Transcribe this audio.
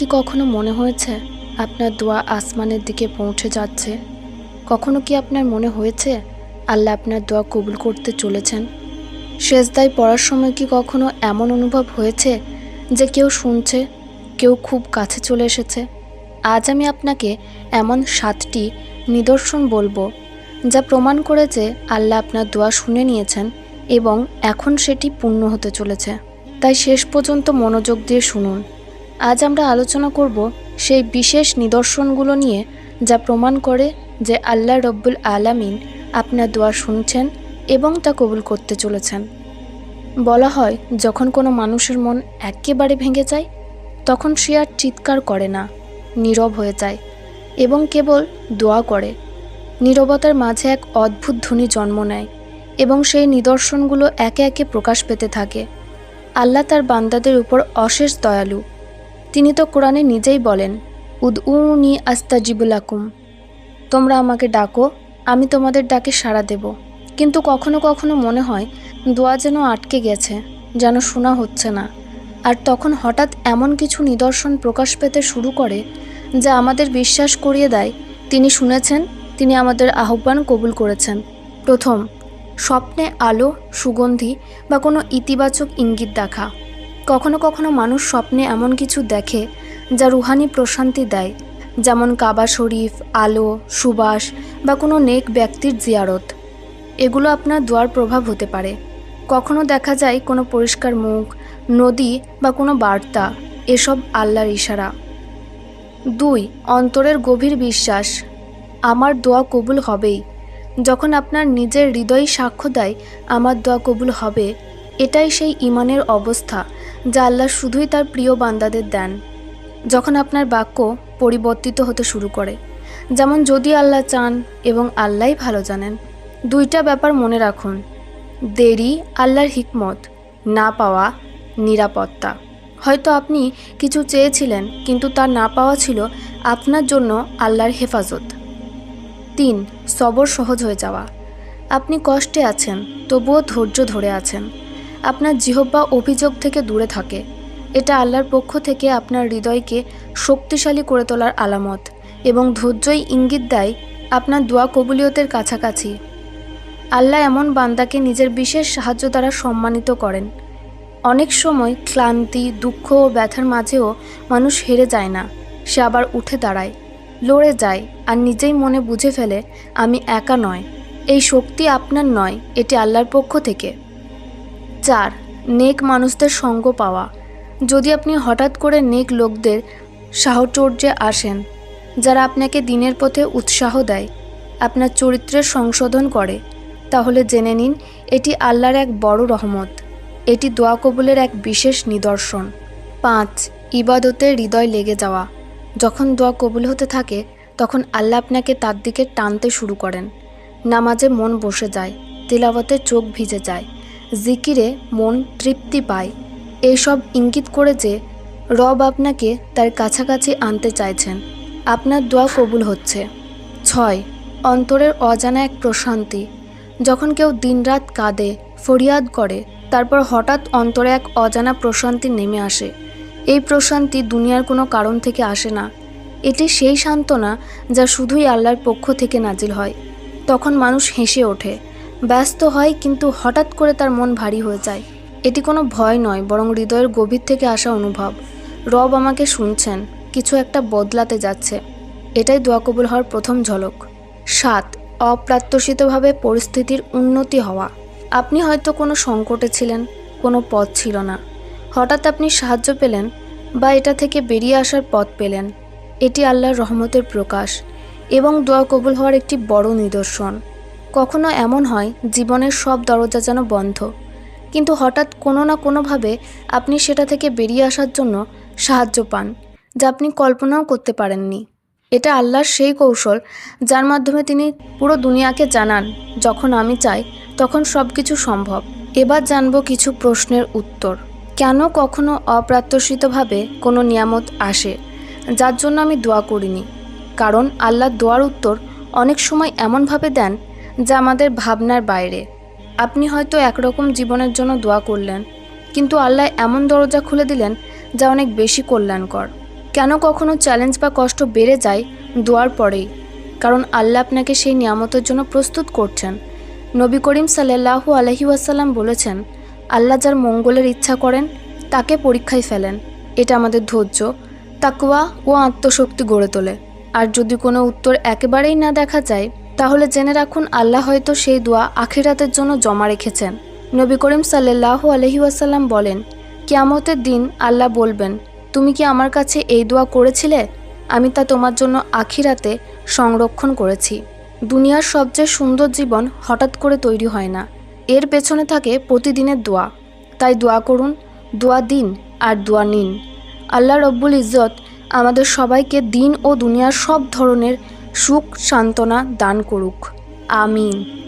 কি কখনো মনে হয়েছে আপনার দোয়া আসমানের দিকে পৌঁছে যাচ্ছে? কখনো কি আপনার মনে হয়েছে আল্লাহ আপনার দোয়া কবুল করতে চলেছেন? শেষদায় পড়ার সময় কি কখনো এমন অনুভব হয়েছে যে কেউ শুনছে, কেউ খুব কাছে চলে এসেছে? আজ আমি আপনাকে এমন সাতটি নিদর্শন বলব যা প্রমাণ করে যে আল্লাহ আপনার দোয়া শুনে নিয়েছেন এবং এখন সেটি পূর্ণ হতে চলেছে। তাই শেষ পর্যন্ত মনোযোগ দিয়ে শুনুন। আজ আমরা আলোচনা করব সেই বিশেষ নিদর্শনগুলো নিয়ে যা প্রমাণ করে যে আল্লাহ রব্বুল আলামিন আপনার দোয়া শুনছেন এবং তা কবুল করতে চলেছেন। বলা হয়, যখন কোনো মানুষের মন একেবারে ভেঙে যায়, তখন সে আর চিৎকার করে না, নীরব হয়ে যায় এবং কেবল দোয়া করে। নীরবতার মাঝে এক অদ্ভুত ধ্বনি জন্ম নেয় এবং সেই নিদর্শনগুলো একে একে প্রকাশ পেতে থাকে। আল্লাহ তার বান্দাদের উপর অশেষ দয়ালু। তিনি তো কোরআনে নিজেই বলেন উদ উনি আস্তাজিবুলাকুম তোমরা আমাকে ডাকো, আমি তোমাদের ডাকে সাড়া দেব। কিন্তু কখনো কখনো মনে হয়, দোয়া যেন আটকে গেছে, যেন শোনা হচ্ছে না। আর তখন হঠাৎ এমন কিছু নিদর্শন প্রকাশ পেতে শুরু করে, যা আমাদের বিশ্বাস করিয়ে দেয়, তিনি শুনেছেন, তিনি আমাদের আহ্বান কবুল করেছেন। প্রথম, স্বপ্নে আলো, সুগন্ধি বা কোনো ইতিবাচক ইঙ্গিত দেখা। কখনো কখনো মানুষ স্বপ্নে এমন কিছু দেখে যা রুহানি প্রশান্তি দেয়, যেমন কাবা শরীফ, আলো, সুবাস বা কোনো নেক ব্যক্তির জিয়ারত। এগুলো আপনার দোয়ার প্রভাব হতে পারে। কখনো দেখা যায় কোনো পরিষ্কার মুখ, নদী বা কোনো বার্তা, এসব আল্লাহর ইশারা। দুই, অন্তরের গভীর বিশ্বাস। আমার দোয়া কবুল হবেই। যখন আপনার নিজের হৃদয় সাক্ষ্য দেয়, আমার দোয়া কবুল হবে। এটাই সেই ইমানের অবস্থা। যা আল্লাহ শুধুই তার প্রিয় বান্দাদের দেন, যখন আপনার বাক্য পরিবর্তিত হতে শুরু করে। যেমন যদি আল্লাহ চান এবং আল্লাহই ভালো জানেন, দুইটা ব্যাপার মনে রাখুন। দেরি আল্লাহর হিকমত, না পাওয়া নিরাপত্তা। হয়তো আপনি কিছু চেয়েছিলেন, কিন্তু তার না পাওয়া ছিল আপনার জন্য আল্লাহর হেফাজত। তিন, সবর সহজ হয়ে যাওয়া। আপনি কষ্টে আছেন, তবুও ধৈর্য ধরে আছেন। আপনার জিহব্বা অভিযোগ থেকে দূরে থাকে। এটা আল্লাহর পক্ষ থেকে আপনার হৃদয়কে শক্তিশালী করে তোলার আলামত এবং ধৈর্যই ইঙ্গিত দেয় আপনার দোয়া কবুলিয়তের কাছাকাছি। আল্লাহ এমন বান্দাকে নিজের বিশেষ সাহায্য দ্বারা সম্মানিত করেন। অনেক সময় ক্লান্তি, দুঃখ ও ব্যথার মাঝেও মানুষ হেরে যায় না, সে আবার উঠে দাঁড়ায়, লড়ে যায় আর নিজেই মনে বুঝে ফেলে, আমি একা নয়, এই শক্তি আপনার নয়, এটি আল্লাহর পক্ষ থেকে। চার, নেক মানুষদের সঙ্গ পাওয়া। যদি আপনি হঠাৎ করে নেক লোকদের সাহচর্যে আসেন, যারা আপনাকে দিনের পথে উৎসাহ দেয়, আপনার চরিত্রের সংশোধন করে, তাহলে জেনে নিন এটি আল্লাহর এক বড় রহমত। এটি দোয়া কবুলের এক বিশেষ নিদর্শন। পাঁচ, ইবাদতে হৃদয় লেগে যাওয়া। যখন দোয়া কবুল হতে থাকে, তখন আল্লাহ আপনাকে তার দিকে টানতে শুরু করেন। নামাজে মন বসে যায় তিলাবতে চোখ ভিজে যায়। জিকিরে মন তৃপ্তি পায়। এইসব ইঙ্গিত করে যে রব আপনাকে তার কাছাকাছি আনতে চাইছেন। আপনার দোয়া কবুল হচ্ছে। ছয়, অন্তরের অজানা এক প্রশান্তি। যখন কেউ দিনরাত কাঁদে, ফরিয়াদ করে, তারপর হঠাৎ অন্তরে এক অজানা প্রশান্তি নেমে আসে। এই প্রশান্তি দুনিয়ার কোনো কারণ থেকে আসে না। এটি সেই সান্ত্বনা যা শুধুই আল্লাহর পক্ষ থেকে নাজিল হয়। তখন মানুষ হেসে ওঠে। ব্যস্ত হয় কিন্তু হঠাৎ করে তার মন ভারী হয়ে যায়। এটি কোনো ভয় নয়, বরং হৃদয়ের গভীর থেকে আসা অনুভব। রব আমাকে শুনছেন, কিছু একটা বদলাতে যাচ্ছে। এটাই দোয়া কবুল হওয়ার প্রথম ঝলক। সাত অপ্রাত্যসিতভাবে পরিস্থিতির উন্নতি হওয়া। আপনি হয়তো কোনো সংকটে ছিলেন, কোনো পথ ছিল না। হঠাৎ আপনি সাহায্য পেলেন বা এটা থেকে বেরিয়ে আসার পথ পেলেন। এটি আল্লাহর রহমতের প্রকাশ এবং দোয়া কবুল হওয়ার একটি বড় নিদর্শন। কখনো এমন হয়, জীবনের সব দরজা যেন বন্ধ। কিন্তু হঠাৎ কোনো না কোনোভাবে আপনি সেটা থেকে বেরিয়ে আসার জন্য সাহায্য পান, যা আপনি কল্পনাও করতে পারেননি। এটা আল্লাহর সেই কৌশল, যার মাধ্যমে তিনি পুরো দুনিয়াকে জানান, যখন আমি চাই, তখন সব কিছু সম্ভব। এবার জানব কিছু প্রশ্নের উত্তর। কেন কখনো অপ্রাত্যসিতভাবে কোনো নিয়ামত আসে, যার জন্য আমি দোয়া করিনি? কারণ আল্লাহ দোয়ার উত্তর অনেক সময় এমনভাবে দেন যা আমাদের ভাবনার বাইরে। আপনি হয়তো একরকম জীবনের জন্য দোয়া করলেন, কিন্তু আল্লাহ এমন দরজা খুলে দিলেন যা অনেক বেশি কল্যাণকর। কেন কখনো চ্যালেঞ্জ বা কষ্ট বেড়ে যায় দোয়ার পরেই? কারণ আল্লাহ আপনাকে সেই নিয়ামতের জন্য প্রস্তুত করছেন। নবী করিম সাল্লাহু আলহি ওয়াসাল্লাম বলেছেন, আল্লাহ যার মঙ্গলের ইচ্ছা করেন, তাকে পরীক্ষায় ফেলেন। এটা আমাদের ধৈর্য তাকুয়া ও আত্মশক্তি গড়ে তোলে। আর যদি কোনো উত্তর একেবারেই না দেখা যায় তাহলে জেনে রাখুন, আল্লাহ হয়তো সেই দোয়া আখিরাতের জন্য জমা রেখেছেন। নবী করিম সাল্লাহু আলহি ওয়াসাল্লাম বলেন, কিয়ামতের দিন আল্লাহ বলবেন, তুমি কি আমার কাছে এই দোয়া করেছিলে? আমি তা তোমার জন্য আখিরাতে সংরক্ষণ করেছি। দুনিয়ার সবচেয়ে সুন্দর জীবন হঠাৎ করে তৈরি হয় না। এর পেছনে থাকে প্রতিদিনের দোয়া। তাই দোয়া করুন, দোয়া দিন আর দোয়া নিন। আল্লাহ রব্বুল ইজ্জত আমাদের সবাইকে দিন ও দুনিয়ার সব ধরনের সুখ সান্ত্বনা দান করুক। আমিন।